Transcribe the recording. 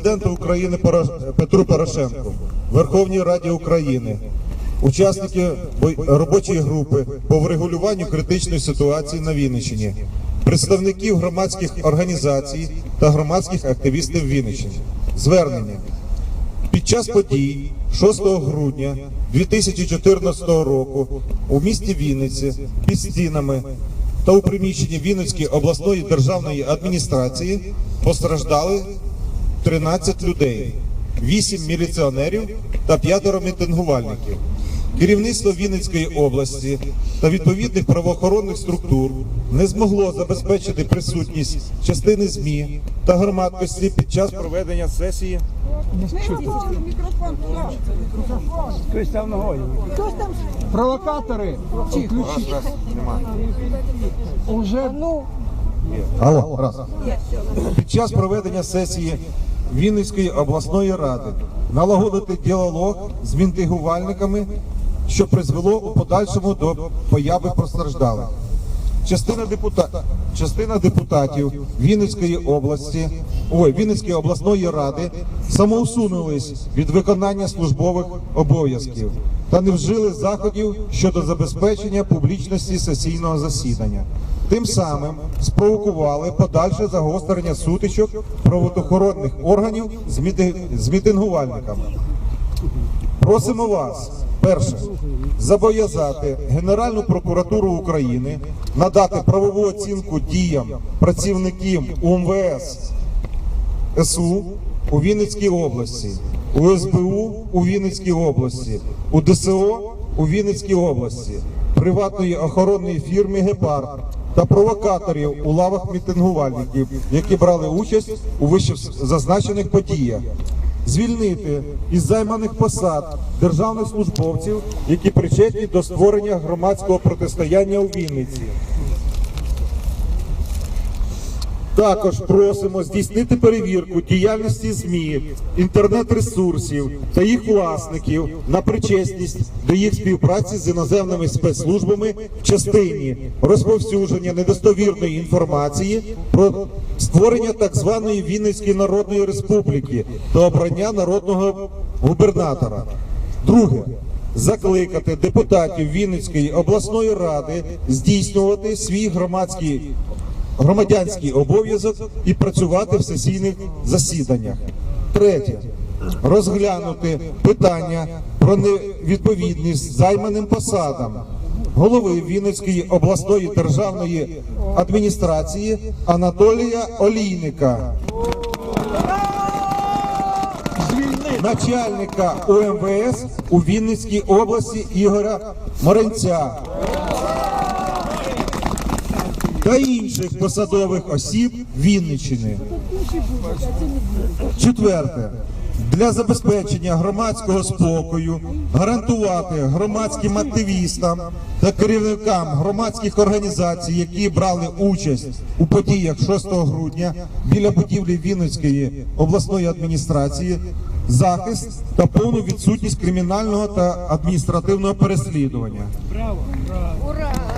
Президента України Петру Порошенку, Верховній Раді України, учасники робочої групи по врегулюванню критичної ситуації на Вінниччині, представників громадських організацій та громадських активістів Вінниччини. Звернення. Під час подій 6 грудня 2014 року у місті Вінниці під стінами та у приміщенні Вінницької обласної державної адміністрації постраждали 13 людей, 8 міліціонерів та 5 мітингувальників. Керівництво Вінницької області та відповідних правоохоронних структур не змогло забезпечити присутність частини ЗМІ та громадськості під час проведення сесії. Хтось там ногою. Провокатори. Уже ну Алло, раз. Під час проведення сесії Вінницької обласної ради налагодити діалог з мінтигувальниками, що призвело у подальшому до появи постраждалих. Частина, депута... Частина депутатів Вінницької області, ой, Вінницької обласної ради самоусунулись від виконання службових обов'язків та не вжили заходів щодо забезпечення публічності сесійного засідання. Тим самим спровокували подальше загострення сутичок правоохоронних органів з, міти... з мітингувальниками. Просимо вас, перше, зобов'язати Генеральну прокуратуру України надати правову оцінку діям працівників УМВС СУ у Вінницькій області, у СБУ у Вінницькій області, у ДСО у Вінницькій області, приватної охоронної фірми Гепард та провокаторів у лавах мітингувальників, які брали участь у вище зазначених подіях. Звільнити із займаних посад державних службовців, які причетні до створення громадського протистояння у Вінниці. Також просимо здійснити перевірку діяльності ЗМІ, інтернет-ресурсів та їх власників на причесність до їх співпраці з іноземними спецслужбами в частині розповсюдження недостовірної інформації про створення так званої Вінницької Народної Республіки та обрання народного губернатора. Друге. Закликати депутатів Вінницької обласної ради здійснювати свій громадський громадянський обов'язок і працювати в сесійних засіданнях. Третє. Розглянути питання про невідповідність займаним посадам голови Вінницької обласної державної адміністрації Анатолія Олійника, начальника УМВС у Вінницькій області Ігоря Моренця та інших посадових осіб Вінниччини. Четверте. Для забезпечення громадського спокою гарантувати громадським активістам та керівникам громадських організацій, які брали участь у подіях 6 грудня біля будівлі Вінницької обласної адміністрації, захист та повну відсутність кримінального та адміністративного переслідування. ура!